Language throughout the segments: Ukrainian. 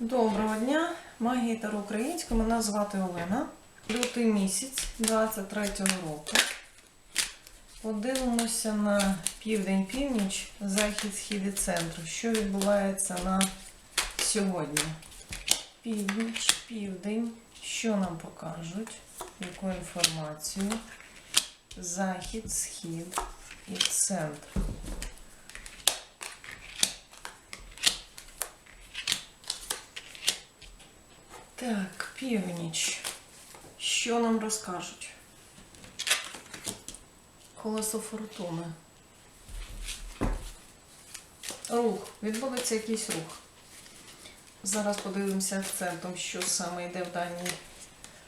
Доброго дня, магія Таро Українська. Мене звати Олена. Лютий місяць 23-го року. Подивимося на південь, північ, захід, схід і центр. Що відбувається на сьогодні? Північ, південь. Що нам покажуть? Яку інформацію? Захід, схід і центр. Так, північ. Що нам розкажуть? Колесо фортуни. Рух. Відбудеться якийсь рух. Зараз подивимося акцентом, що саме йде в даний,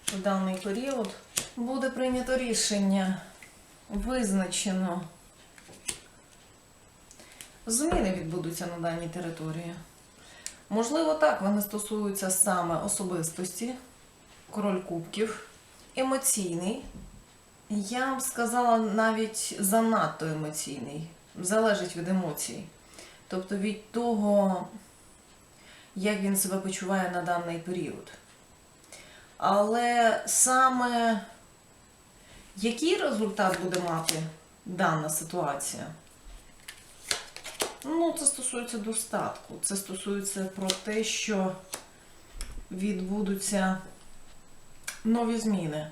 в даний період. Буде прийнято рішення. Визначено. Зміни відбудуться на даній території. Можливо, так, вони стосуються саме особистості, король кубків, емоційний. Я б сказала навіть занадто емоційний. Залежить від емоцій. Тобто від того, як він себе почуває на даний період. Але саме який результат буде мати дана ситуація? Ну, це стосується достатку. Це стосується про те, що відбудуться нові зміни.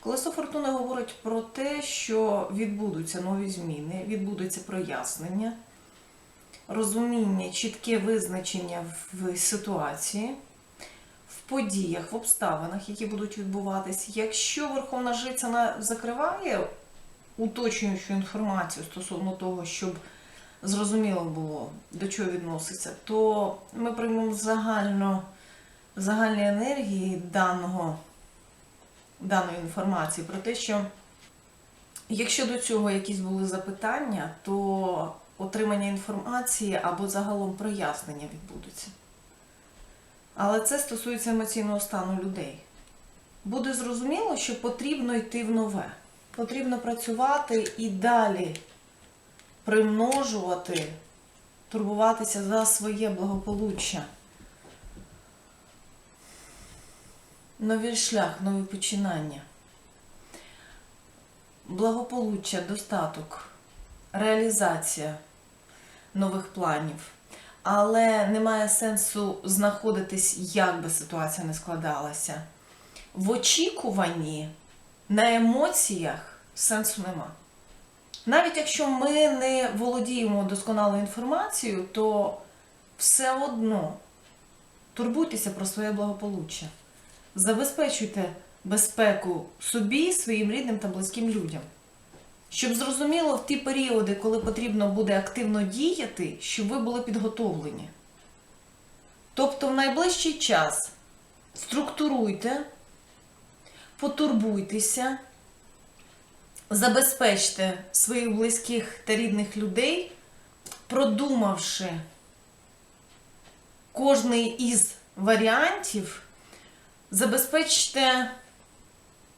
Колесо фортуни говорить про те, що відбудуться нові зміни, відбудеться прояснення, розуміння, чітке визначення в ситуації, в подіях, в обставинах, які будуть відбуватись. Якщо Верховна Жриця на- закриває уточнюючу інформацію стосовно того, щоб зрозуміло було, до чого відноситься, то ми приймемо загально, загальні енергії даного, даної інформації про те, що якщо до цього якісь були запитання, то отримання інформації або загалом прояснення відбудуться. Але це стосується емоційного стану людей. Буде зрозуміло, що потрібно йти в нове. Потрібно працювати і далі примножувати, турбуватися за своє благополуччя. Новий шлях, нові починання. Благополуччя, достаток, реалізація нових планів. Але немає сенсу знаходитись, як би ситуація не складалася. В очікуванні на емоціях сенсу нема. Навіть якщо ми не володіємо досконалою інформацією, то все одно турбуйтеся про своє благополуччя. Забезпечуйте безпеку собі, своїм рідним та близьким людям. Щоб зрозуміло в ті періоди, коли потрібно буде активно діяти, щоб ви були підготовлені. Тобто в найближчий час структуруйте, потурбуйтеся, забезпечте своїх близьких та рідних людей, продумавши кожний із варіантів, забезпечте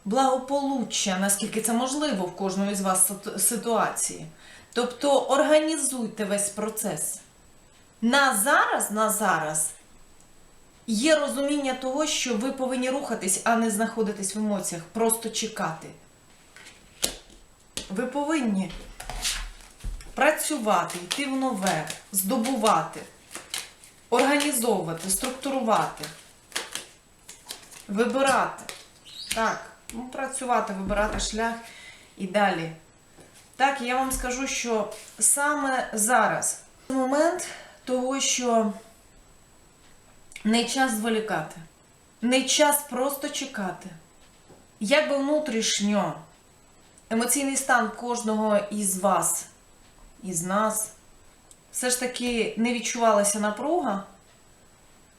благополуччя, наскільки це можливо в кожної з вас ситуації. Тобто організуйте весь процес. На зараз, на зараз є розуміння того, що ви повинні рухатись, а не знаходитись в емоціях, просто чекати. Ви повинні працювати, йти в нове, здобувати, організовувати, структурувати, вибирати. Так, ну, працювати, вибирати шлях і далі. Так, я вам скажу, що саме зараз момент того, що не час зволікати, не час просто чекати. Як би внутрішньо емоційний стан кожного із вас, із нас, все ж таки не відчувалася напруга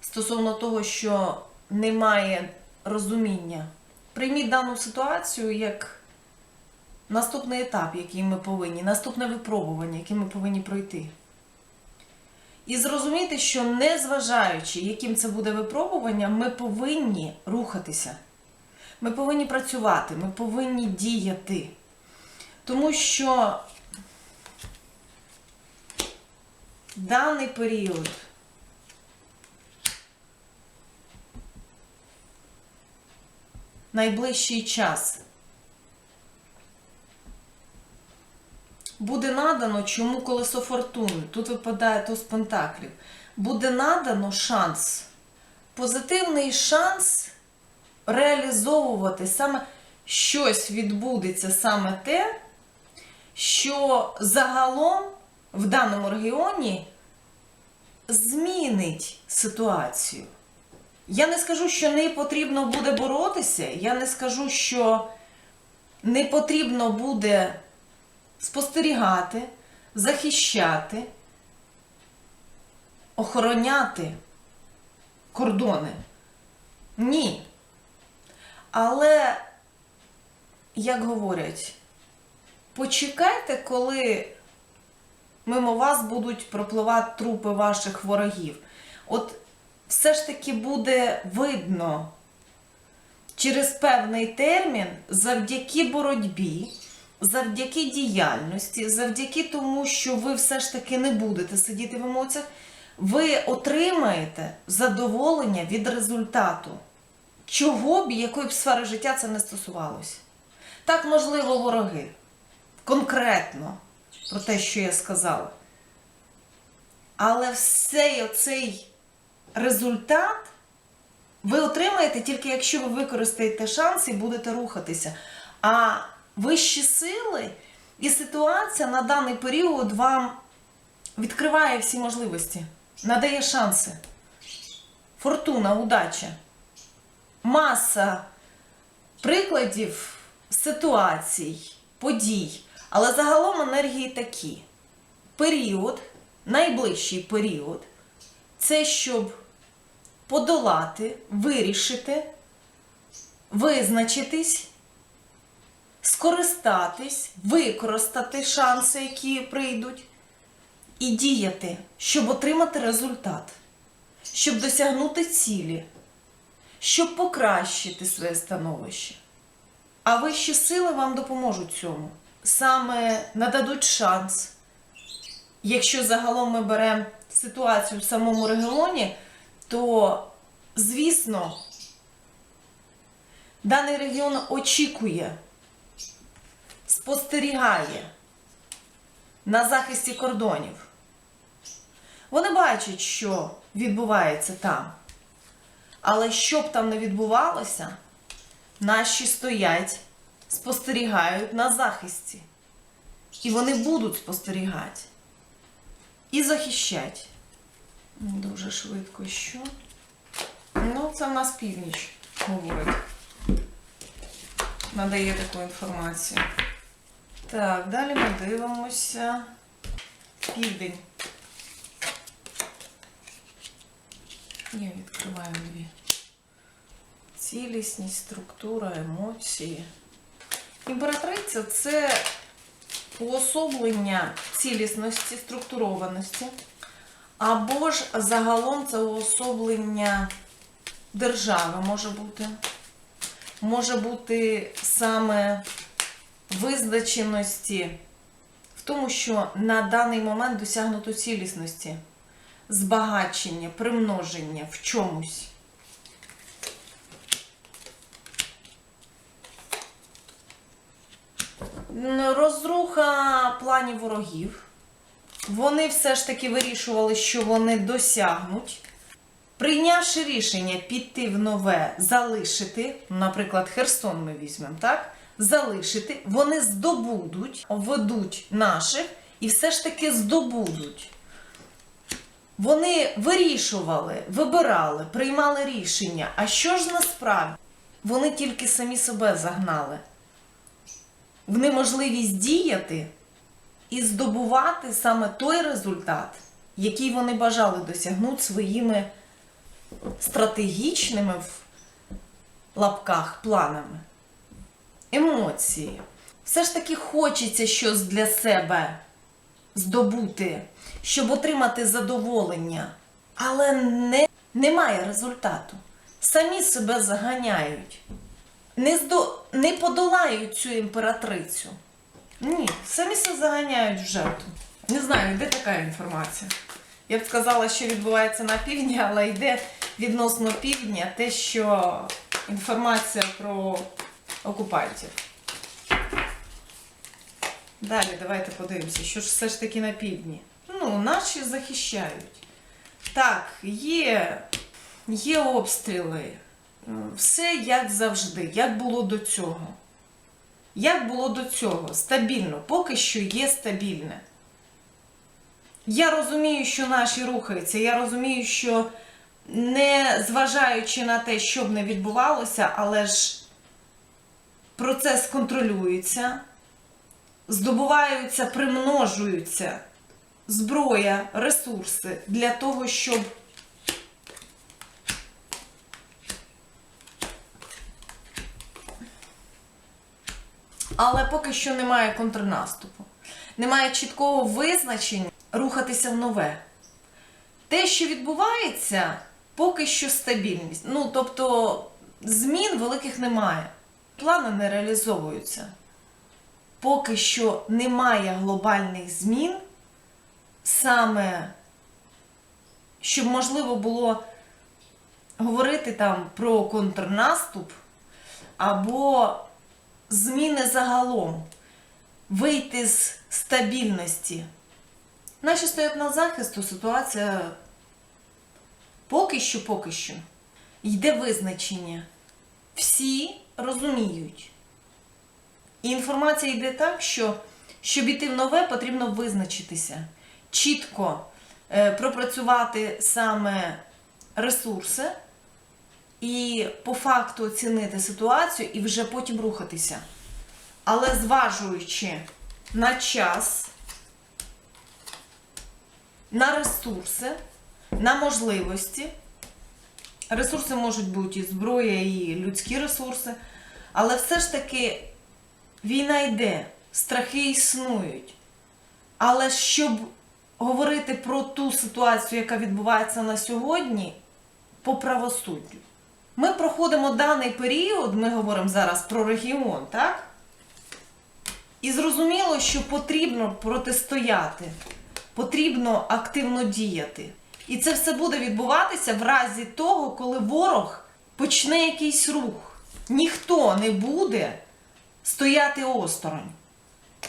стосовно того, що немає розуміння. Прийміть дану ситуацію як наступний етап, який ми повинні, наступне випробування, яке ми повинні пройти. І зрозуміти, що незважаючи, яким це буде випробування, ми повинні рухатися. Ми повинні працювати, ми повинні діяти. Тому що даний період найближчий час буде надано чому колесо фортуни, тут випадає туз пентаклів, буде надано шанс, позитивний шанс реалізовувати саме щось відбудеться саме те що загалом в даному регіоні змінить ситуацію. Я не скажу, що не потрібно буде боротися, я не скажу, що не потрібно буде спостерігати, захищати, охороняти кордони. Ні. Але, як говорять, почекайте, коли мимо вас будуть пропливати трупи ваших ворогів. От все ж таки буде видно через певний термін, завдяки боротьбі, завдяки діяльності, завдяки тому, що ви все ж таки не будете сидіти в емоціях, ви отримаєте задоволення від результату. Чого б, якої б сфери життя це не стосувалося. Так, можливо, вороги. Конкретно про те, що я сказала. Але всей оцей результат ви отримаєте тільки якщо ви використаєте шанс і будете рухатися. А вищі сили і ситуація на даний період вам відкриває всі можливості, надає шанси. Фортуна, удача. Маса прикладів ситуацій, подій. Але загалом енергії такі. Період, найближчий період, це щоб подолати, вирішити, визначитись, скористатись, використати шанси, які прийдуть, і діяти, щоб отримати результат, щоб досягнути цілі, щоб покращити своє становище. А вищі сили вам допоможуть цьому. Саме нададуть шанс. Якщо загалом ми беремо ситуацію в самому регіоні, то, звісно, даний регіон очікує, спостерігає на захисті кордонів. Вони бачать, що відбувається там. Але що б там не відбувалося, наші стоять, спостерігають на захисті. І вони будуть спостерігати і захищати. Дуже швидко що. Ну, це в нас північ говорить. Надає таку інформацію. Так, далі ми дивимося. Південь. Я відкриваю дві. Цілісність, структура, емоції. Імператриця це уособлення цілісності, структурованості. Або ж загалом це уособлення держави може бути. Може бути саме визначеності в тому, що на даний момент досягнуто цілісності, збагачення, примноження в чомусь. Розруха планів ворогів. Вони все ж таки вирішували, що вони досягнуть. Прийнявши рішення піти в нове, залишити, наприклад, Херсон ми візьмемо, так? Залишити, вони здобудуть, ведуть наших і все ж таки здобудуть. Вони вирішували, вибирали, приймали рішення. А що ж насправді? Вони тільки самі себе загнали в неможливість діяти і здобувати саме той результат, який вони бажали досягнути своїми стратегічними в лапках планами. Емоції. Все ж таки хочеться щось для себе здобути, щоб отримати задоволення, але не, немає результату. Самі себе заганяють не, здо... не подолають цю імператрицю. Ні, самі себе заганяють в жертву. Не знаю, де така інформація. Я б сказала, що відбувається на півдні, але йде відносно півдня те, що інформація про окупантів. Далі давайте подивимося, що ж все ж таки на півдні. Ну, наші захищають. Так, є, є обстріли. Все як завжди, як було до цього. Як було до цього? Стабільно, поки що є стабільне. Я розумію, що наші рухаються. Я розумію, що не зважаючи на те, що б не відбувалося, але ж процес контролюється, здобуваються, примножуються зброя, ресурси для того, щоб Але поки що немає контрнаступу. Немає чіткого визначення рухатися в нове. Те, що відбувається, поки що стабільність. Ну, тобто, змін великих немає. Плани не реалізовуються. Поки що немає глобальних змін, саме щоб можливо було говорити там про контрнаступ або зміни загалом, вийти з стабільності. Наші стоять на захисту, ситуація поки що, поки що йде визначення. Всі розуміють. І інформація йде так, що щоб іти в нове, потрібно визначитися, чітко е, пропрацювати саме ресурси і по факту оцінити ситуацію і вже потім рухатися. Але зважуючи на час, на ресурси, на можливості. Ресурси можуть бути і зброя, і людські ресурси, але все ж таки війна йде, страхи існують. Але щоб говорити про ту ситуацію, яка відбувається на сьогодні, по правосуддю. Ми проходимо даний період, ми говоримо зараз про регіон, так? І зрозуміло, що потрібно протистояти, потрібно активно діяти. І це все буде відбуватися в разі того, коли ворог почне якийсь рух. Ніхто не буде стояти осторонь.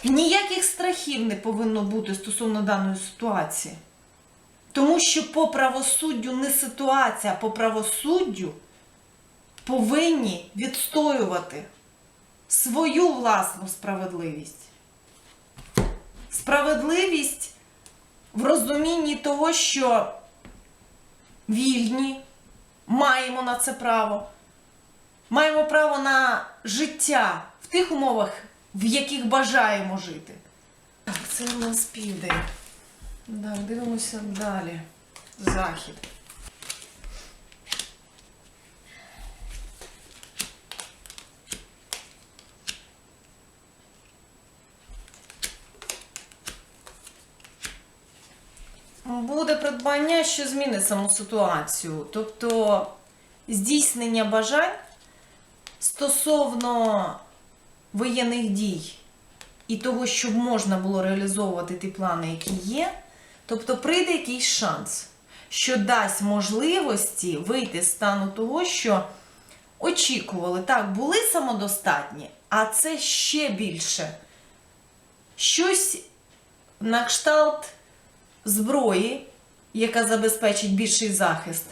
Ніяких страхів не повинно бути стосовно даної ситуації. Тому що по правосуддю не ситуація, а по правосуддю повинні відстоювати свою власну справедливість. Справедливість в розумінні того, що вільні, маємо на це право, маємо право на життя в тих умовах, в яких бажаємо жити. Так, це у нас південь. Так, дивимося далі. Захід. Буде придбання, що змінить саму ситуацію. Тобто здійснення бажань стосовно воєнних дій і того, щоб можна було реалізовувати ті плани, які є. Тобто прийде якийсь шанс, що дасть можливості вийти з стану того, що очікували, так, були самодостатні, а це ще більше. Щось на кшталт зброї, яка забезпечить більший захист,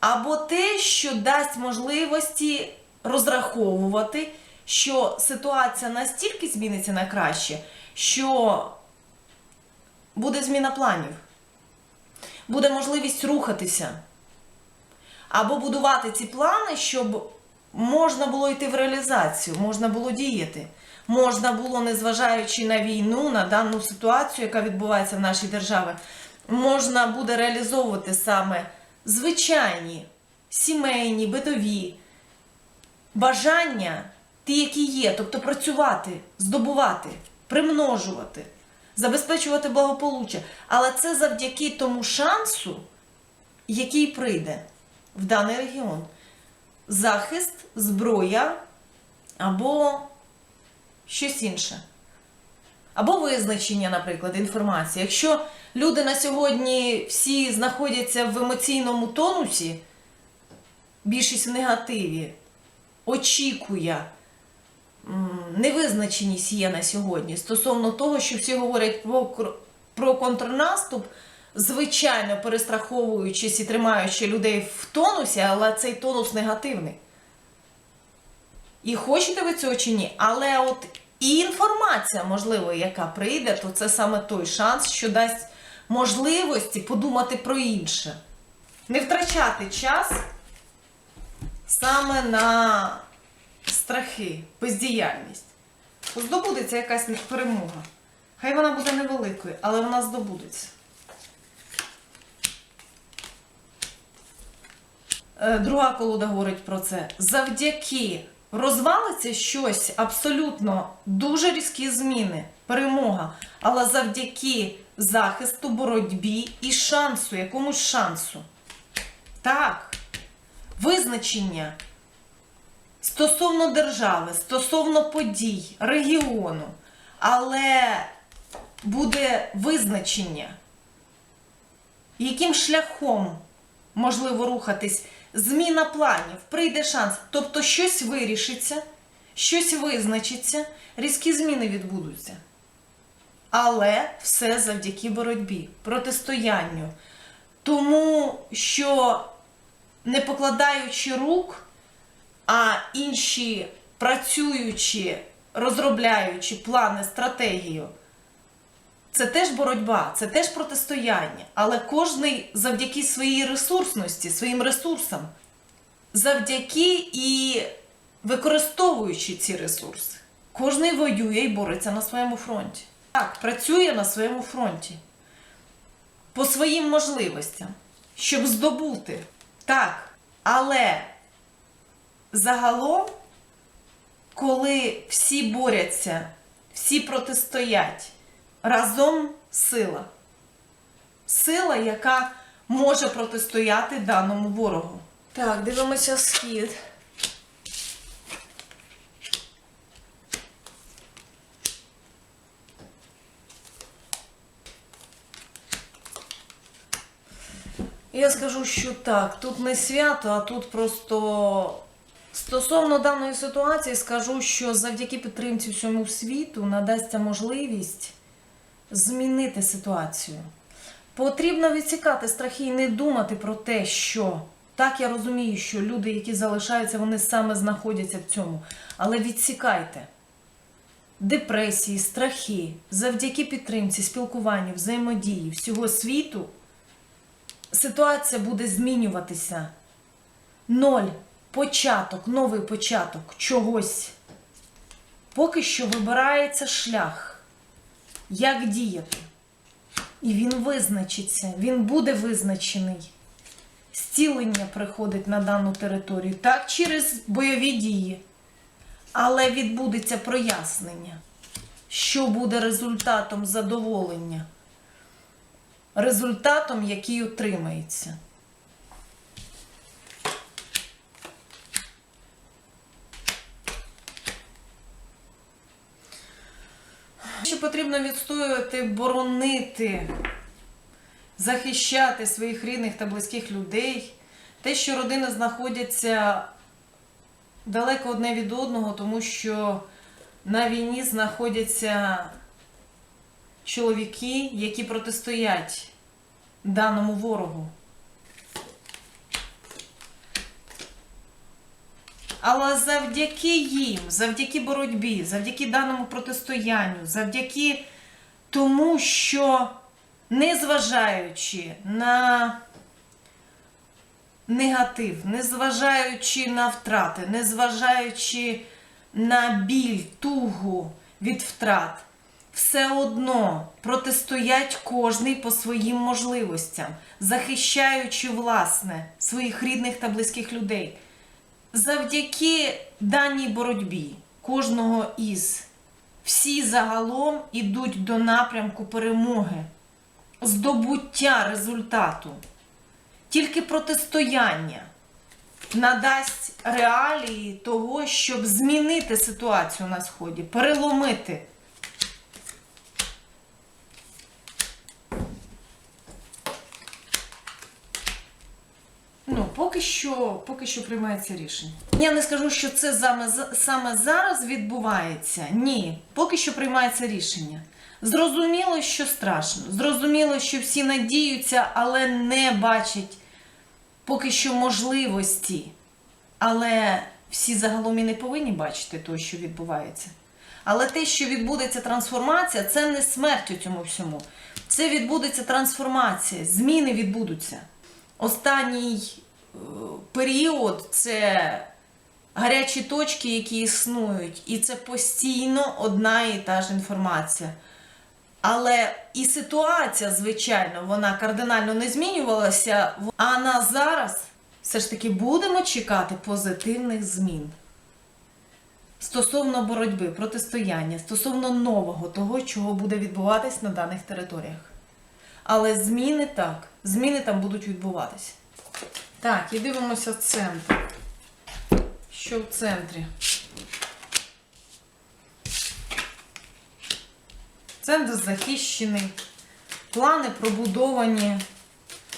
або те, що дасть можливості розраховувати, що ситуація настільки зміниться на краще, що буде зміна планів, буде можливість рухатися, або будувати ці плани, щоб можна було йти в реалізацію, можна було діяти. Можна було, незважаючи на війну, на дану ситуацію, яка відбувається в нашій державі, можна буде реалізовувати саме звичайні сімейні, битові бажання, ті, які є, тобто працювати, здобувати, примножувати, забезпечувати благополуччя. Але це завдяки тому шансу, який прийде в даний регіон. Захист, зброя або щось інше. Або визначення, наприклад, інформації. Якщо люди на сьогодні всі знаходяться в емоційному тонусі, більшість в негативі, очікує, невизначеність є на сьогодні стосовно того, що всі говорять про, про контрнаступ, звичайно перестраховуючись і тримаючи людей в тонусі, але цей тонус негативний. І хочете ви цього чи ні, але от і інформація, можливо, яка прийде, то це саме той шанс, що дасть можливості подумати про інше. Не втрачати час саме на страхи, бездіяльність. Здобудеться якась перемога. Хай вона буде невеликою, але вона здобудеться. Е, Друга колода говорить про це. Завдяки розвалиться щось абсолютно дуже різкі зміни, перемога, але завдяки захисту, боротьбі і шансу, якомусь шансу. Так, визначення стосовно держави, стосовно подій, регіону, але буде визначення, яким шляхом можливо рухатись, зміна планів, прийде шанс. Тобто щось вирішиться, щось визначиться, різкі зміни відбудуться. Але все завдяки боротьбі, протистоянню. Тому що не покладаючи рук, а інші працюючи, розробляючи плани, стратегію, це теж боротьба, це теж протистояння. Але кожний завдяки своїй ресурсності, своїм ресурсам, завдяки і використовуючи ці ресурси, кожний воює і бореться на своєму фронті. Так, працює на своєму фронті по своїм можливостям, щоб здобути. Так, але загалом, коли всі борються, всі протистоять, разом сила. Сила, яка може протистояти даному ворогу. Так, дивимося схід. Я скажу, що так, тут не свято, а тут просто стосовно даної ситуації скажу, що завдяки підтримці всьому світу надасться можливість змінити ситуацію. Потрібно відсікати страхи і не думати про те, що так я розумію, що люди, які залишаються, вони саме знаходяться в цьому. Але відсікайте депресії, страхи завдяки підтримці, спілкуванню, взаємодії всього світу ситуація буде змінюватися. Ноль. Початок, новий початок чогось. Поки що вибирається шлях, як діяти. І він визначиться, він буде визначений. Зцілення приходить на дану територію, так, через бойові дії. Але відбудеться прояснення, що буде результатом задоволення результатом, який отримається. Що потрібно відстоювати, боронити, захищати своїх рідних та близьких людей. Те, що родини знаходяться далеко одне від одного, тому що на війні знаходяться чоловіки, які протистоять даному ворогу. Але завдяки їм, завдяки боротьбі, завдяки даному протистоянню, завдяки тому, що незважаючи на негатив, незважаючи на втрати, незважаючи на біль, тугу від втрат, все одно протистоять кожний по своїм можливостям, захищаючи власне своїх рідних та близьких людей. Завдяки даній боротьбі кожного із всі загалом ідуть до напрямку перемоги, здобуття результату. Тільки протистояння надасть реалії того, щоб змінити ситуацію на сході, переломити. Ну, поки що, поки що приймається рішення. Я не скажу, що це саме, саме зараз відбувається. Ні, поки що приймається рішення. Зрозуміло, що страшно. Зрозуміло, що всі надіються, але не бачать поки що можливості. Але всі загалом і не повинні бачити того, що відбувається. Але те, що відбудеться трансформація, це не смерть у цьому всьому. Це відбудеться трансформація, зміни відбудуться. Останній період це гарячі точки, які існують, і це постійно одна і та ж інформація. Але і ситуація, звичайно, вона кардинально не змінювалася. А на зараз все ж таки будемо чекати позитивних змін стосовно боротьби, протистояння, стосовно нового того, чого буде відбуватись на даних територіях. Але зміни так, зміни там будуть відбуватись. Так, і дивимося центр. Що в центрі? Центр захищений, плани пробудовані,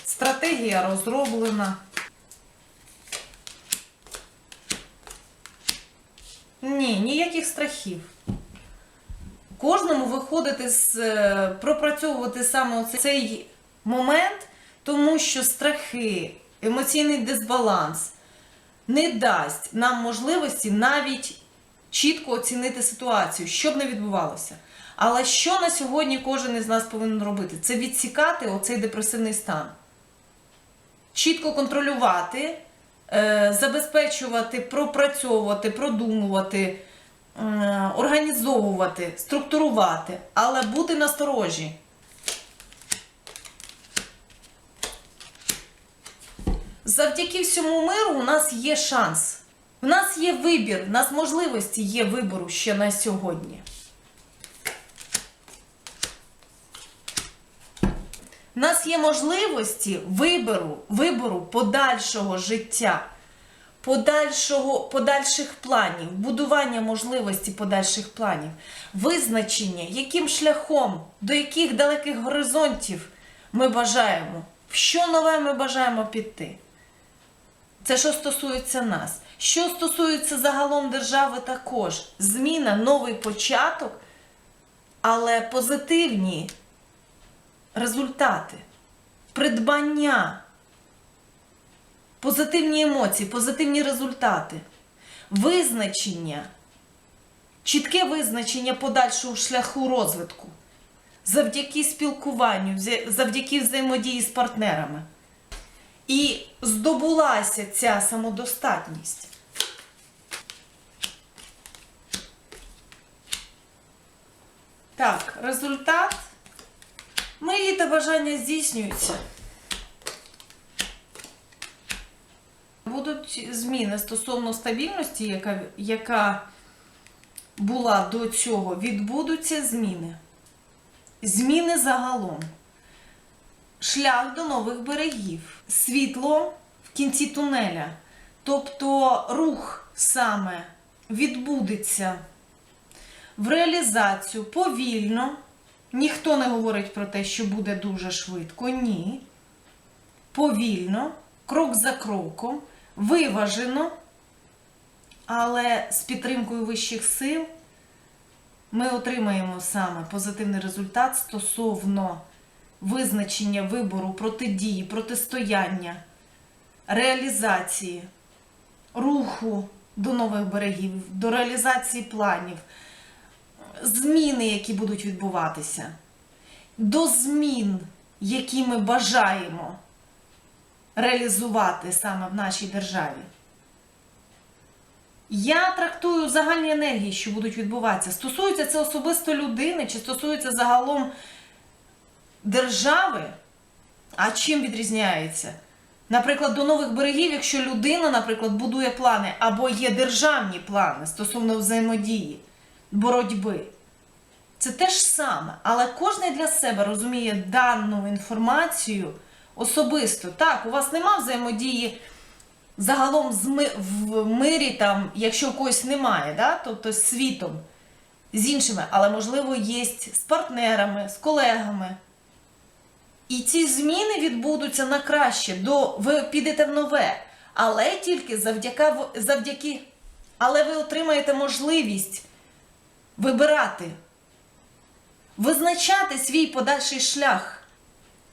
стратегія розроблена. Ні, ніяких страхів. Кожному виходити з е, пропрацьовувати саме цей момент, тому що страхи, емоційний дисбаланс не дасть нам можливості навіть чітко оцінити ситуацію, що б не відбувалося. Але що на сьогодні кожен із нас повинен робити? Це відсікати оцей депресивний стан. Чітко контролювати, е, забезпечувати, пропрацьовувати, продумувати, е, організовувати, структурувати, але бути насторожі. Завдяки всьому миру у нас є шанс. У нас є вибір, у нас можливості є вибору ще на сьогодні. У нас є можливості вибору, вибору подальшого життя, подальшого, подальших планів, будування можливості подальших планів, визначення, яким шляхом, до яких далеких горизонтів ми бажаємо, в що нове ми бажаємо піти. Це що стосується нас. Що стосується загалом держави, також. Зміна, новий початок, але позитивні результати, придбання, позитивні емоції, позитивні результати, визначення, чітке визначення подальшого шляху розвитку. Завдяки спілкуванню, завдяки взаємодії з партнерами. І здобулася ця самодостатність. Так, результат. Мрії та бажання здійснюються. Будуть зміни стосовно стабільності, яка, яка була до цього. Відбудуться зміни. Зміни загалом. Шлях до нових берегів. Світло в кінці тунеля. Тобто рух саме відбудеться в реалізацію повільно. Ніхто не говорить про те, що буде дуже швидко. Ні. Повільно, крок за кроком, виважено, але з підтримкою вищих сил ми отримаємо саме позитивний результат стосовно визначення вибору, протидії, протистояння, реалізації, руху до нових берегів, до реалізації планів зміни, які будуть відбуватися, до змін, які ми бажаємо реалізувати саме в нашій державі. Я трактую загальні енергії, що будуть відбуватися. Стосується це особисто людини, чи стосується загалом держави, а чим відрізняється? Наприклад, до нових берегів, якщо людина, наприклад, будує плани або є державні плани стосовно взаємодії боротьби. Це те ж саме, але кожен для себе розуміє дану інформацію особисто. Так, у вас нема взаємодії загалом з ми, в мирі, там, якщо в когось немає, да? тобто з світом, з іншими, але, можливо, є з партнерами, з колегами. І ці зміни відбудуться на краще, до, ви підете в нове. але тільки завдяки, завдяки але ви отримаєте можливість вибирати, визначати свій подальший шлях.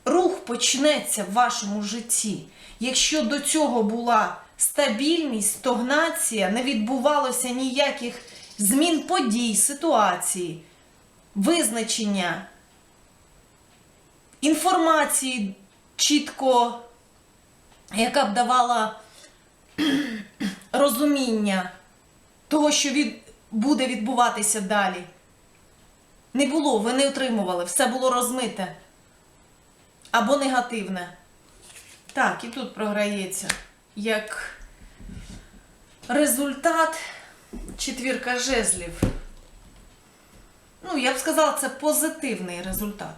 Рух почнеться в вашому житті. Якщо до цього була стабільність, стогнація, не відбувалося ніяких змін подій, ситуації, визначення інформації чітко, яка б давала розуміння того, що від, буде відбуватися далі. Не було, ви не отримували, все було розмите або негативне. Так, і тут програється як результат четвірка жезлів. Ну, я б сказала, це позитивний результат.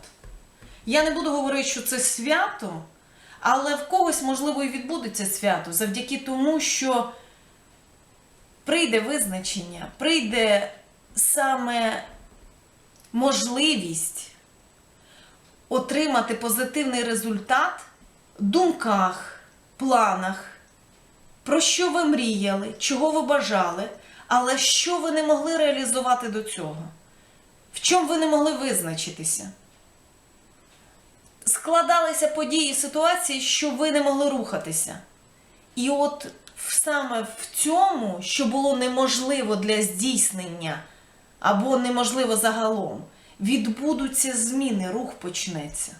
Я не буду говорити, що це свято, але в когось, можливо, і відбудеться свято завдяки тому, що прийде визначення, прийде саме можливість отримати позитивний результат в думках, планах, про що ви мріяли, чого ви бажали, але що ви не могли реалізувати до цього, в чому ви не могли визначитися. Складалися події, ситуації, що ви не могли рухатися. І от саме в цьому, що було неможливо для здійснення або неможливо загалом, відбудуться зміни, рух почнеться.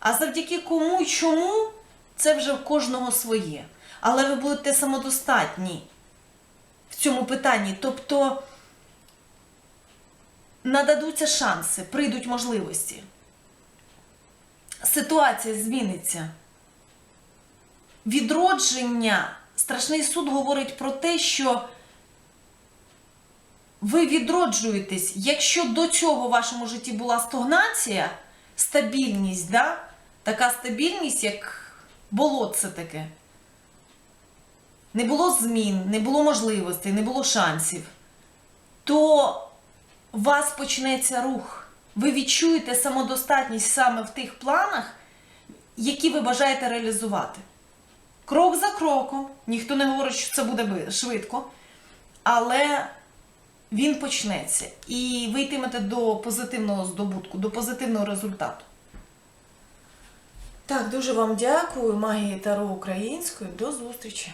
А завдяки кому й чому, це вже в кожного своє. Але ви будете самодостатні в цьому питанні. Тобто нададуться шанси, прийдуть можливості. Ситуація зміниться. Відродження, страшний суд говорить про те, що ви відроджуєтесь, якщо до цього в вашому житті була стогнація, стабільність, да? така стабільність, як болотце таке. Не було змін, не було можливостей, не було шансів, то у вас почнеться рух. Ви відчуєте самодостатність саме в тих планах, які ви бажаєте реалізувати. Крок за кроком, ніхто не говорить, що це буде швидко, але він почнеться. І ви йтимете до позитивного здобутку, до позитивного результату. Так, дуже вам дякую, магії Таро української. До зустрічі!